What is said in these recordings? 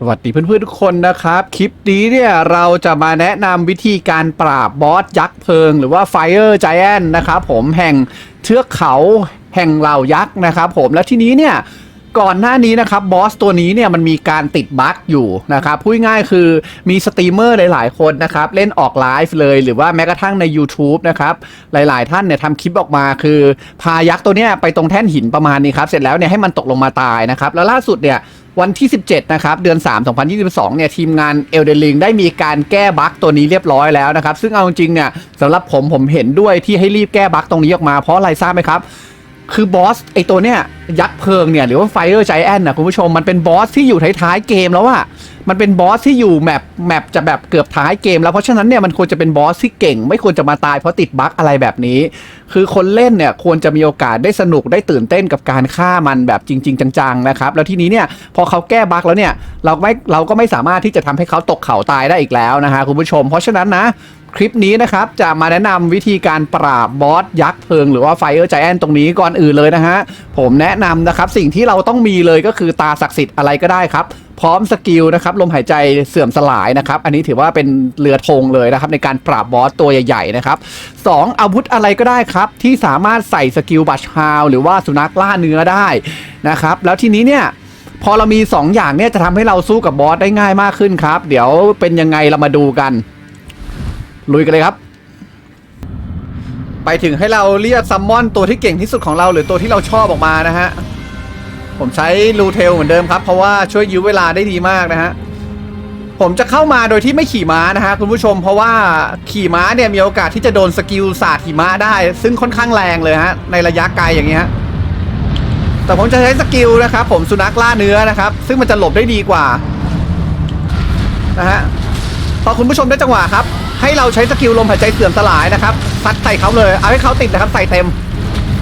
สวัสดีเพื่อนๆทุกคนนะครับ คลิปนี้เนี่ยเราจะมาแนะนำวิธีการปราบบอสยักษ์เพลิง หรือว่า Fire Giant นะครับผมแห่งเทือกเขาแห่งเหล่ายักษ์นะครับผมและทีนี้เนี่ยก่อนหน้านี้นะครับบอสตัวนี้เนี่ยมันมีการติดบั๊กอยู่นะครับพูดง่ายคือมีสตรีมเมอร์หลาย ๆ คนนะครับ เล่นออกไลฟ์เลยหรือว่าแม้กระทั่งใน YouTube นะครับ หลาย ๆ ท่านเนี่ยทำคลิปออกมาคือ พายักษ์ตัวเนี้ยไปตรงแท่นหินประมาณนี้ครับ เสร็จแล้วเนี่ยให้มันตกลงมาตายนะครับ แล้วล่าสุดเนี่ย วันที่ 17 นะครับ เดือน 3 2022 เนี่ย ทีมงานเอลเดลิงได้มีการแก้บั๊กตัวนี้เรียบร้อยแล้วนะครับ ซึ่งเอาจริงๆเนี่ยสำหรับผมผมเห็นด้วยที่ให้รีบแก้บั๊กตรงนี้ออกมาเพราะอะไรทราบไหมครับ คือบอสไอตัวเนี้ยยักษ์เพลิงเนี่ยหรือว่าไฟเจอร์ใจแอ่นะคุณผู้ชมมันเป็นบอสที่อยู่ท้ายๆเกมแล้วอะ มันเป็นบอสที่อยู่แมปแมปจะแบบเกือบท้ายเกมแล้วเพราะฉะนั้นเนี่ยมันควรจะเป็นบอสที่เก่ง ไม่ควรจะมาตายเพราะติดบั๊กอะไรแบบนี้ คือคนเล่นเนี่ยควรจะมีโอกาสได้สนุกได้ตื่นเต้นกับการฆ่ามันแบบจริง ๆ จังๆนะครับแล้วทีนี้เนี่ยพอเขาแก้บั๊กแล้วเนี่ยเราไม่เราก็ไม่สามารถที่จะทำให้เขาตกเขาตายได้อีกแล้วนะฮะคุณผู้ชม เพราะฉะนั้นนะคลิปนี้นะครับจะมาแนะนำวิธีการปราบบอสยักษ์เพลิงหรือว่า Fire Giant ตรงนี้ก่อนอื่นเลยนะฮะผมแนะนำนะครับสิ่งที่เราต้องมีเลยก็คือตาศักดิ์สิทธิ์อะไรก็ได้ครับ พร้อมสกิลนะครับลมหายใจเสื่อมสลายนะครับอันนี้ถือว่าเป็นเรือธงเลยนะครับในการปราบบอสตัวใหญ่ๆนะครับ 2. อาวุธอะไรก็ได้ครับ ที่สามารถใส่สกิลบัชฮาวหรือว่าสุนัขล่าเนื้อได้นะครับแล้วทีนี้เนี่ยพอเรามี 2 อย่างเนี่ยจะทำให้เราสู้กับบอสได้ง่ายมากขึ้นครับ เดี๋ยวเป็นยังไงเรามาดูกัน ลุยกันเลยครับ ไปถึงให้เราเรียกซัมมอนตัวที่เก่งที่สุดของเราหรือตัวที่เราชอบออกมานะฮะ ผมใช้ลูเทลเหมือนเดิมครับ เพราะว่าช่วยยื้อเวลาได้ดีมากนะฮะ ผมจะเข้ามาโดยที่ไม่ขี่ม้านะฮะคุณผู้ชม เพราะว่าขี่ม้าเนี่ยมีโอกาสที่จะโดนสกิลสาดหิมะได้ ซึ่งค่อนข้างแรงเลยฮะในระยะไกลอย่างเงี้ยแต่ผมจะใช้สกิลนะครับผมสุนัขล่าเนื้อนะครับ ซึ่งมันจะหลบได้ดีกว่านะฮะพอคุณผู้ชมได้จังหวะครับ ให้เราใช้สกิลลมหายใจเสื่อมสลายนะครับซัดใส่เขาเลย เอาให้เขาติดนะครับใส่เต็ม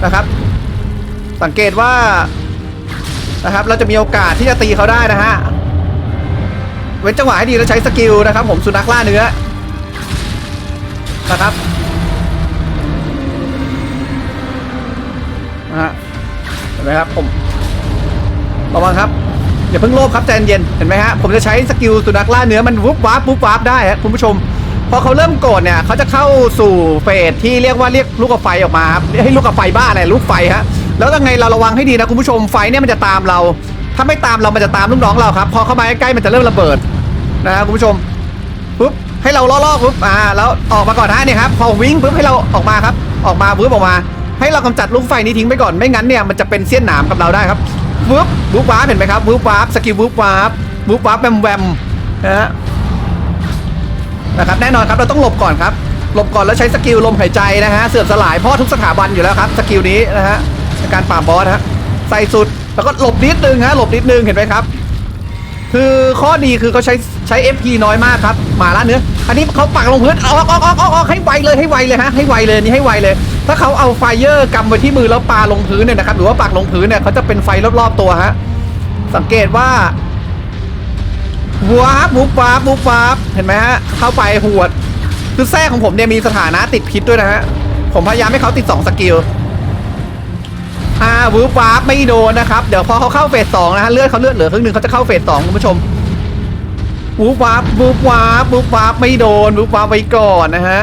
นะครับ สังเกตว่า นะครับ เราจะมีโอกาสที่จะตีเขาได้นะฮะ เว้นจังหวะให้ดีแล้วใช้สกิลนะครับ ผมสุนัขล่าเนื้อนะครับนะฮะเห็นไหมครับผมระวังครับอย่าเพิ่งโลภครับใจเย็นเห็นไหมฮะผมจะใช้สกิลสุนัขล่าเนื้อมันวุบวาบวุบวาบได้ฮะคุณผู้ชม พอเขาเริ่มโกรธเนี่ยเขาจะเข้าสู่เฟสที่เรียกว่าเรียกลูกกระไฟออกมาครับให้ลูกกระไฟบ้าอะไรลูกไฟฮะ แล้วยังไงเราระวังให้ดีนะคุณผู้ชมไฟเนี่ยมันจะตามเรา ถ้าไม่ตามเรามันจะตามลูกน้องเราครับพอเข้ามาใกล้ๆมันจะเริ่มระเบิดนะครับคุณผู้ชมปุ๊บให้เราล่อๆปุ๊บอ่าแล้วออกมาก่อนนะเนี่ยครับพอวิ่งปุ๊บให้เราออกมาครับ ออกมาปุ๊บออกมา ให้เรากำจัดลูกไฟนี้ทิ้งไปก่อนไม่งั้นเนี่ยมันจะเป็นเสี้ยนหนามกับเราได้ครับวึบวูบวาร์ปเห็นไหมครับวูบวาร์ปสกิลวูบวาร์ปวูบวาร์ปแวมแวมนะฮะนะครับแน่นอนครับเราต้องหลบก่อนครับหลบก่อนแล้วใช้สกิลลมหายใจนะฮะเสื่อมสลายพราะทุกสถาบันอยู่แล้วครับสกิลนี้นะฮะ การปราบบอสฮะใส่สุดแล้วก็หลบนิดนึงฮะหลบนิดนึงเห็นไหมครับ คือข้อดีคือเขาใช้ใช้ FP น้อยมากครับหมาล่าเนื้ออันนี้เขาปักลงพื้นออกออกออกออกออกให้ไวเลยให้ไวเลยฮะให้ไวเลยนี่ให้ไวเลย ถ้าเขาเอาไฟเยอร์กำไว้ที่มือแล้วปาลงพื้นเนี่ยนะครับหรือว่าปักลงพื้นเนี่ยเขาจะเป็นไฟรอบๆตัวฮะสังเกตว่าว้าบวุบวาบวุบวาบเห็นไหมฮะเข้าไปหวดคือแท้ของผมเนี่ยมีสถานะติดพิษด้วยนะฮะผมพยายามให้เขาติดสองสกิล อ่าวูฟวาร์ปไม่โดนนะครับ เดี๋ยวพอเขาเข้าเฟสสองนะฮะเลือดเขาเลือดเหลือครึ่งหนึ่งเขาจะเข้าเฟสสองคุณผู้ชมวูฟวาร์ปวูฟวาร์ปวูฟวาร์ปไม่โดนวูฟวาร์ปไว้ก่อนนะฮะ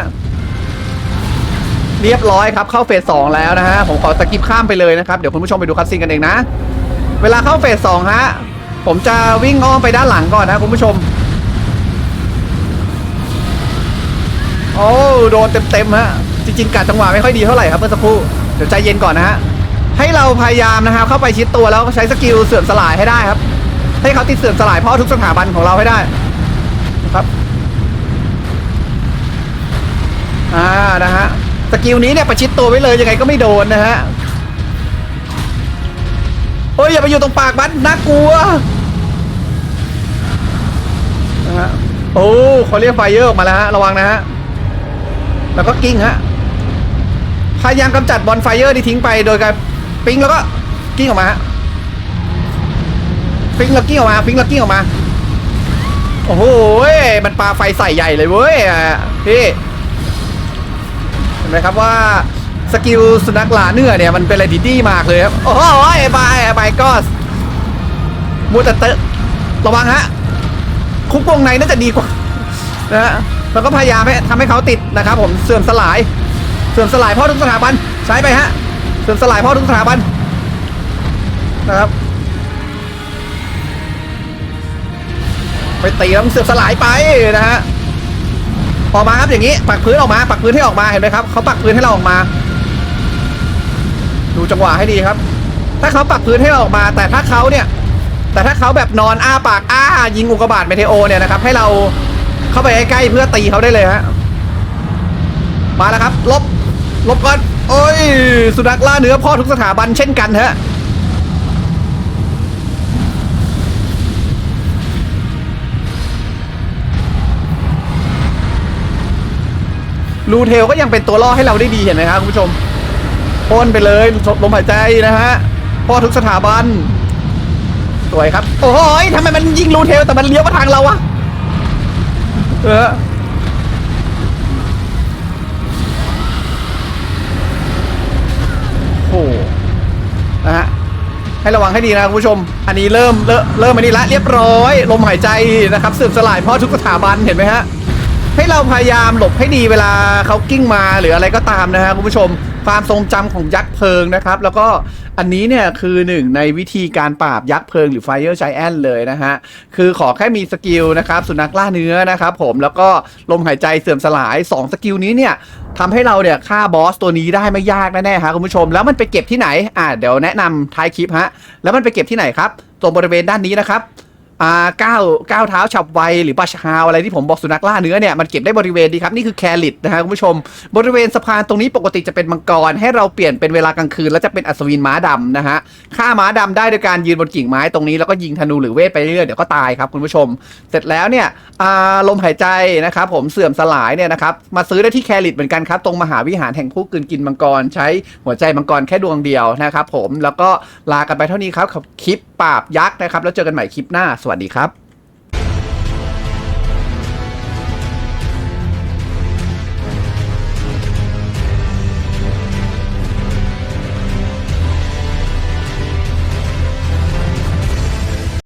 เรียบร้อยครับเข้าเฟสสองแล้วนะฮะผมขอสกิปข้ามไปเลยนะครับเดี๋ยวคุณผู้ชมไปดูคัสซีนกันเองนะ เวลาเข้าเฟสสองฮะผมจะวิ่งอ้อมไปด้านหลังก่อนนะคุณผู้ชมโอ้โดนเต็มๆฮะจริงๆการจังหวะไม่ค่อยดีเท่าไหร่ครับเมื่อสักครู่เดี๋ยวใจเย็นก่อนนะฮะ ให้เราพยายามนะครับ เข้าไปชิดตัวแล้วใช้สกิลเสื่อมสลายให้ได้ครับ ให้เขาติดเสื่อมสลายเพราะทุกสถาบันของเราให้ได้นะครับอ่านะฮะสกิลนี้เนี่ยประชิดตัวไว้เลยยังไงก็ไม่โดนนะฮะโอ้ยอย่าไปอยู่ตรงปากมันน่ากลัวนะฮะโอ้เขาเรียกไฟเยอร์ออกมาแล้วฮะระวังนะฮะแล้วก็กิ้งฮะพยายามกำจัดบอลไฟเออร์ที่ทิ้งไปโดยการ ปิ้งแล้วก็กิ้งออกมาฮะปิ้งแล้วกิ้งออกมาปิ้งแล้วกิ้งออกมา โอ้โหมันปลาไฟใส่ใหญ่เลยเว้ยพี่เห็นไหมครับว่าสกิลสุนัขหลาเนื้อเนี่ยมันเป็นอะไรดีๆมากเลยครับโอ้โหบายบายก็มูแต่เตะระวังฮะคุกวงในน่าจะดีกว่านะฮะแล้วก็พยายามให้ทำให้เขาติดนะครับ ผมเสื่อมสลาย เสื่อมสลายเพ่อทุกสถาบันใช้ไปฮะ เสื่อมสลายพ่อทุกสถาบันนะครับ ไปตีแล้วมันเสื่อมสลายไปนะฮะออกมาครับอย่างนี้ปักพื้นออกมา ปักพื้นให้ออกมาเห็นไหมครับเขาปักพื้นให้เราออกมา ดูจังหวะให้ดีครับ ถ้าเขาปักพื้นให้เราออกมา แต่ถ้าเขาเนี่ย แต่ถ้าเขาแบบนอนอ้าปากอ้ายิงอุกกาบาตเมเทโอเนี่ยนะครับ ให้เราเข้าไปใกล้ๆเพื่อตีเขาได้เลยฮะมาแล้วครับ ลบลบก่อน โอ้ย สุนัขล่าเนื้อพ่อทุกสถาบันเช่นกันฮะ รูเทลก็ยังเป็นตัวล่อให้เราได้ดีเห็นไหมครับคุณผู้ชมพ่นไปเลยลมหายใจนะฮะ พ่อทุกสถาบัน สวยครับ โอ้ยทำไมมันยิงรูเทลแต่มันเลี้ยวมาทางเราวะเออ ให้ระวังให้ดีนะคุณผู้ชม อันนี้เริ่มเริ่มมอันนี้ละเรียบร้อย ลมหายใจนะครับสืบสลายพ่อทุกสถาบันเห็นไหมฮะให้เราพยายามหลบให้ดีเวลาเขากิ้งมาหรืออะไรก็ตามนะฮะคุณผู้ชม ความทรงจำของยักษ์เพลิงนะครับ แล้วก็อันนี้เนี่ยคือหนึ่งในวิธีการปราบยักษ์เพลิงหรือ Fire Giant เลยนะฮะ คือขอแค่มีสกิลนะครับ สุนัขล่าเนื้อนะครับผมแล้วก็ลมหายใจเสื่อมสลาย 2 สกิลนี้เนี่ยทำให้เราเนี่ยฆ่าบอสตัวนี้ได้ไม่ยากแน่ๆฮะคุณผู้ชม แล้วมันไปเก็บที่ไหนอ่าเดี๋ยวแนะนำท้ายคลิปฮะแล้วมันไปเก็บที่ไหนครับตรงบริเวณด้านนี้นะครับ อ่าก้าวก้าวเท้าฉับไวหรือปาชาวอะไรที่ผมบอกสุนัขล่าเนื้อเนี่ยมันเก็บได้บริเวณดีครับนี่คือแคลิตนะฮะคุณผู้ชม บริเวณสะพานตรงนี้ปกติจะเป็นมังกร ให้เราเปลี่ยนเป็นเวลากลางคืน แล้วจะเป็นอัศวินม้าดำนะฮะฆ่าม้าดำได้โดยการยืนบนกิ่งไม้ตรงนี้แล้วก็ยิงธนูหรือเวทไปเรื่อยเดี๋ยวก็ตายครับคุณผู้ชม เสร็จแล้วเนี่ยอ่าลมหายใจนะครับผมเสื่อมสลายเนี่ยนะครับมาซื้อได้ที่แคลิตเหมือนกันครับตรงมหาวิหารแห่งผู้กลืนกินมังกร ใช้หัวใจมังกรแค่ดวงเดียวนะครับผมแล้วก็ลากันไปเท่านี้ครับคลิปปราบยักษ์นะครับแล้วเจอกันใหม่คลิปหน้าสวัสดีครับ